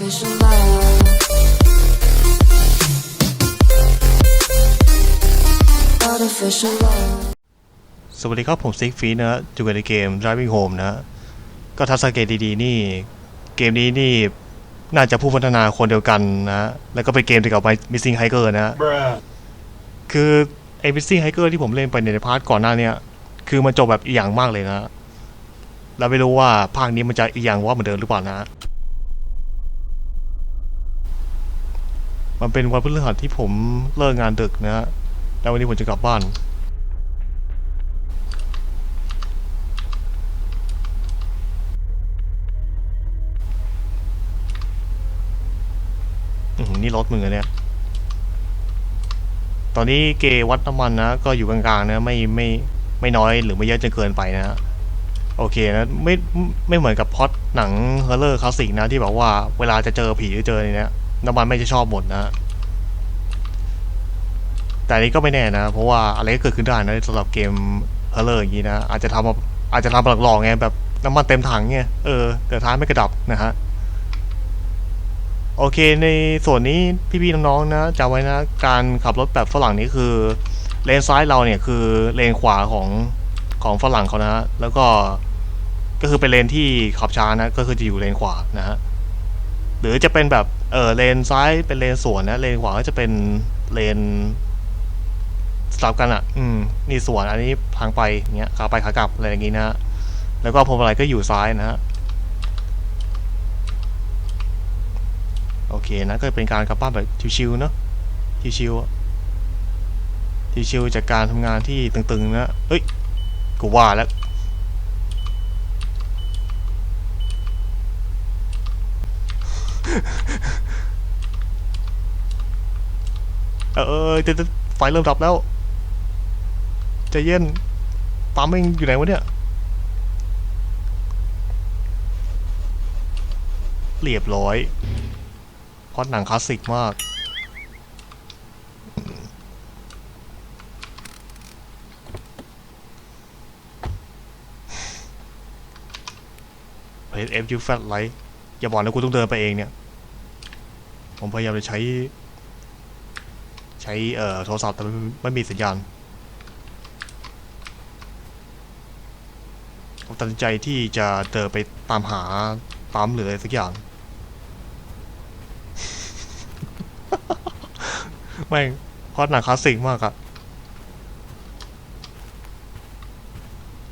Artificial love. Artificial love. สวัสดีครับผมซิกฟีนะฮะอยู่กันในเกม Driving Home นะ ก็ถ้าสังเกตดีๆ นี่ เกมนี้นี่ น่าจะผู้พัฒนาคนเดียวกันนะ แล้วก็เป็นเกมเดียวกับ Missing Hiker นะ Bruh. คือไอ้ Missing Hiker ที่ผมเล่นไปในพาร์ทก่อนหน้าเนี้ย คือมันจบแบบอีกอย่างมากเลยนะฮะแล้วไม่รู้ว่าภาคนี้มันจะอีกอย่างว่าเหมือนเดิมหรือเปล่านะฮะ มันเป็นวันพฤหัสที่ผมเลิกงานดึกนะฮะ แล้ววันนี้ผมจะกลับบ้าน อื้อหือนี่รถมือเนี่ย ตอนนี้เกวัดน้ำมันนะ ก็อยู่กลางๆนะ ไม่ไม่ไม่น้อยหรือไม่เยอะจนเกินไปนะโอเคนะไม่ไม่เหมือนกับพอดหนังฮอร์เรอร์คลาสสิกนะที่แบบว่าเวลาจะเจอผีหรือเจออะไรเนี่ย น้ำมันไม่จะชอบหมดนะแต่นี้ก็ไม่แน่นะ เพราะว่าอะไรก็เกิดขึ้นได้นะสำหรับเกมฮอร์เรอร์อย่างนี้นะอาจจะทำอาจจะทำหลอกไงแบบน้ำมันเต็มถังไงเออแต่ท้ายไม่กระดับนะฮะโอเคในส่วนนี้พี่ๆน้องๆนะจำไว้นะ การขับรถแบบฝรั่งนี่คือ เลนซ้ายเราเนี่ยคือเลนขวาของของฝรั่งเขานะฮะแล้วก็ก็คือเป็นเลนที่ขับช้านะ ก็คือจะอยู่เลนขวานะฮะ หรือจะเป็นแบบเออเลนซ้ายเป็นเลนสวนนะเลนขวาก็จะเป็นเลนสลับกันอะ อืมนี่สวนอันนี้ทางไปเงี้ยขาไปขากลับอะไรอย่างงี้นะฮะแล้วก็พวงมาลัยก็อยู่ซ้ายนะฮะโอเคนะก็เป็นการกลับบ้านแบบชิวๆเนอะชิวๆชิวๆจากการทำงานที่ตึงๆนะเอ้ยกูว่าแล้ว เออเดี๋ยวไฟเริ่มดับแล้วใจเย็นปั๊มเองอยู่ไหนวะเนี่ยเรียบร้อยเพราะหนังคลาสสิกมากเพจเอฟยูแฟลไลท์อย่าบอกนะกูต้องเดินไปเองเนี่ย ผมพยายามจะใช้ ใช้เอ่อโทรศัพท์แต่ไม่ไม่มีสัญญาณผมตัดสินใจที่จะเดินไปตามหาปั๊มหรืออะไรสักอย่าง แม่งเพราะหนังคลาสสิกมากอะ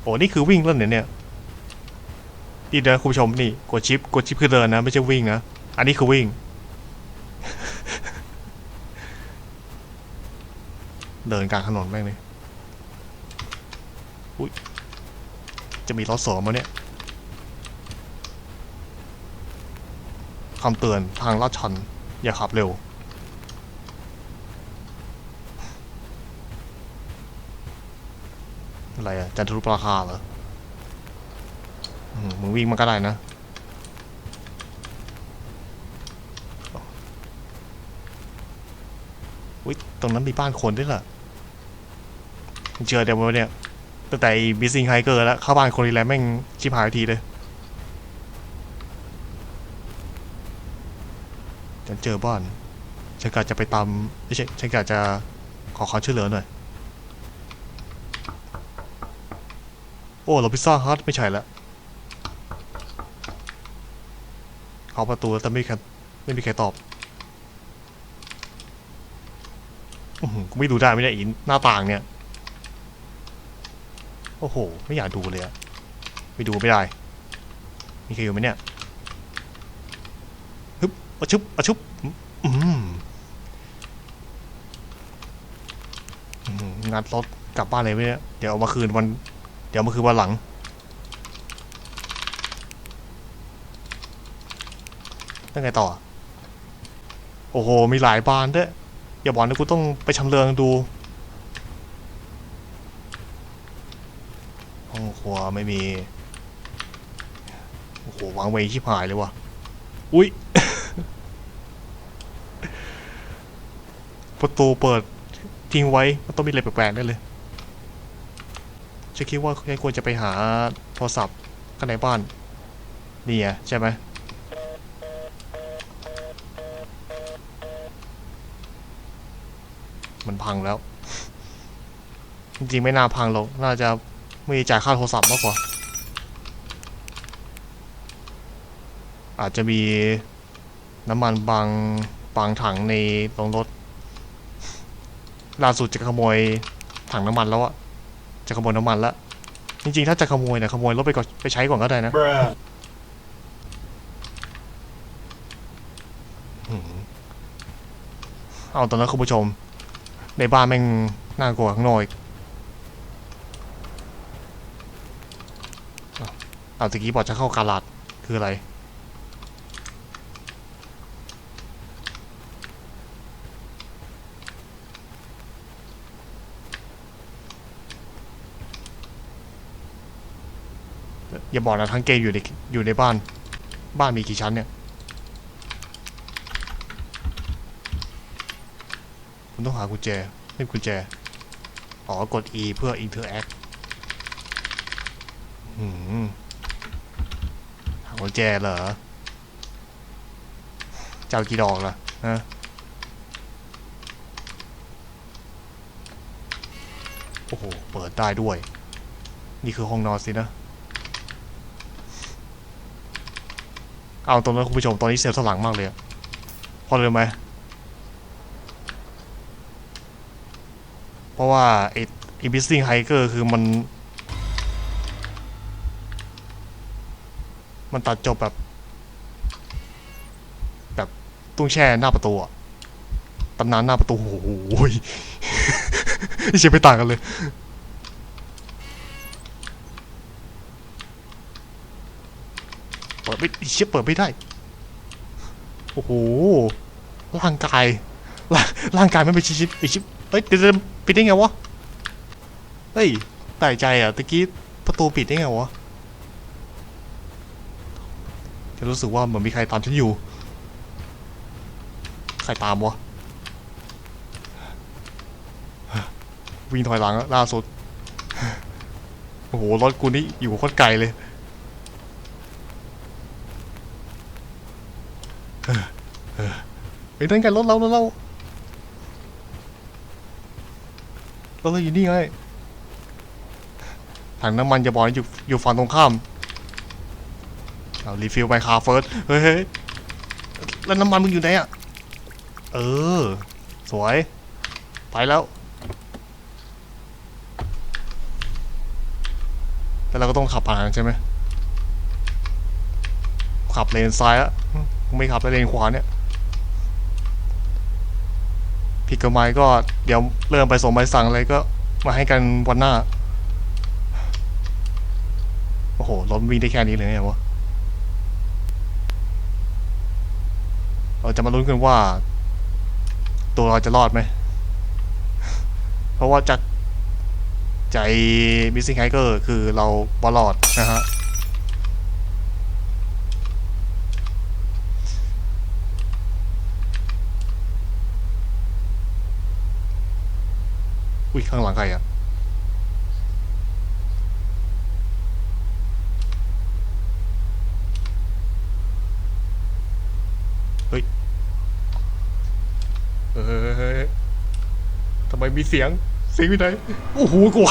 โอ้นี่คือวิ่งแล้วเนี่ยเนี่ยนี่นะคุณผู้ชมนี่กดชิปกดชิปคือเดินนะ ไม่ใช่วิ่งนะ อันนี้คือวิ่ง เดินกลางถนนแม่งเลยอุ้ยจะมีรถสวนมาเนี่ยคำเตือนทางลาดชัน อย่าขับเร็ว อะไรอะจันทรุปราคาเหรอมึงวิ่งมันก็ได้นะอุ้ยตรงนั้นมีบ้านคนด้วยล่ะ เจอเดี๋ยววะเนี่ยตั้งแต่บิซิงไฮเกอร์แล้วเข้าบ้านคนทีไรแม่งชิบหายทีเลยฉันเจอบ้านฉันกะจะไปตามไม่ใช่ฉันกะจะขอความช่วยเหลือหน่อย โอ้เราพิซซ่าฮัทไม่ใช่ละเขาะประตูแล้วแต่ไม่มีใครไม่มีใครตอบอื้อหือกูไม่ดูได้ไม่ได้อินหน้าต่างเนี่ย โอ้โห ไม่อยากดูเลยอะไม่ดูไม่ได้ มีใครอยู่ไหมเนี่ยฮึบอะชุบอะชุบอืมงัดรถกลับบ้านเลยไหมเนี่ยเดี๋ยวเอามาคืนวัน เดี๋ยวมันคือวันหลังยังไงต่อ โอ้โห มีหลายบานด้วย อย่าบอกนะกูต้องไปชำเลืองดู ห้องครัวไม่มี โอ้โหวางไว้ชิบหายเลยวะ่ะ อุ้ย ประตูเปิดทิ้งไว้ มันต้องมีอะไรแปลกๆได้เลยฉันคิดว่าฉันควรจะไปหาโทรศัพท์ข้างในบ้าน นี่ไงใช่ไหมมันพังแล้ว จริงๆไม่น่าพังหรอก น่าจะ ไม่ได้จ่ายค่าโทรศัพท์มากกว่า อาจจะมีน้ำมันบางบางถังในโรงรถ ล่าสุดจะขโมยถังน้ำมันแล้วอะจะขโมยน้ำมันแล้วจริงๆ ถ้าจะขโมยเนี่ยขโมยรถไปก่อนไปใช้ก่อนก็ได้นะ Bruh. อืมเอาตอนนั้นคุณผู้ชม ในบ้านแม่งน่ากลัวข้างนอกอีกเอา เอาตะกี้บอกจะเข้ากาลาดคืออะไร อย่าบอกนะทั้งเกมอยู่ในอยู่ในบ้าน บ้านมีกี่ชั้นเนี่ยคุณต้องหากุญแจเล่นกุญแจ อ๋อ กด E เพื่อ interact หืม หากุญแจเหรอเจ้ากี่ดอกล่ะฮะโอ้โห เปิดได้ด้วย นี่คือห้องนอนสินะ เอาตรงนั้นคุณผู้ชม ตอนนี้เซลล์สลังมากเลยพอะไรรู้ไหม เพราะว่าไอ้ไอ้บิสซิ่งไฮเกอร์คือมัน มันตัดจบแบบ แบบตุ้งแช่หน้าประตูอะตำนานหน้าประตูโอ้โหยนี่เชียไม่ต่างกันเลย เปิดไม่ไอ้เชี่ยเปิดไม่ได้ โอ้โห ร่างกาย ร่างร่างกายไม่เป็นชิ้นไอชิบเฮ้ยเดี๋ยวจะปิดได้ไงวะ เฮ้ยแปลกใจอะตะกี้ประตูปิดได้ไงวะ จะรู้สึกว่าเหมือนมีใครตามฉันอยู่ ใครตามวะ วิ่งถอยหลังล่าสุด โอ้โห รถกูนี่อยู่โคตรไกลเลย เฮ้ยนั่นไงรถเรารถเรารถเราอยู่นี่ไงถังน้ำมันจะบอกอยู่อยู่ฝั่งตรงข้าม เอารีฟิลไปคาเฟิร์สเฮ้ยแล้วน้ำมันมึงอยู่ไหนอะ เออ สวย ไปแล้ว แล้วเราก็ต้องขับผ่านใช่ไหม ขับเลนซ้ายอะไม่ขับเลนขวาเนี่ยผิดกฎหมายก็เดี๋ยวเริ่มไปส่งใบสั่งอะไรก็มาให้กันวันหน้า โอ้โหรถวิ่งได้แค่นี้เลยเนี่ยวะ เราจะมาลุ้นกันว่า ตัวเราจะรอดไหม เพราะว่าจากใจมิสซิ่งไฮเกอร์คือเราบอลอดนะฮะอุ้ยข้างหลังใครอะ เฮ้ยทำไมมีเสียง เสียงอยู่ไหนโอ้โหกลัว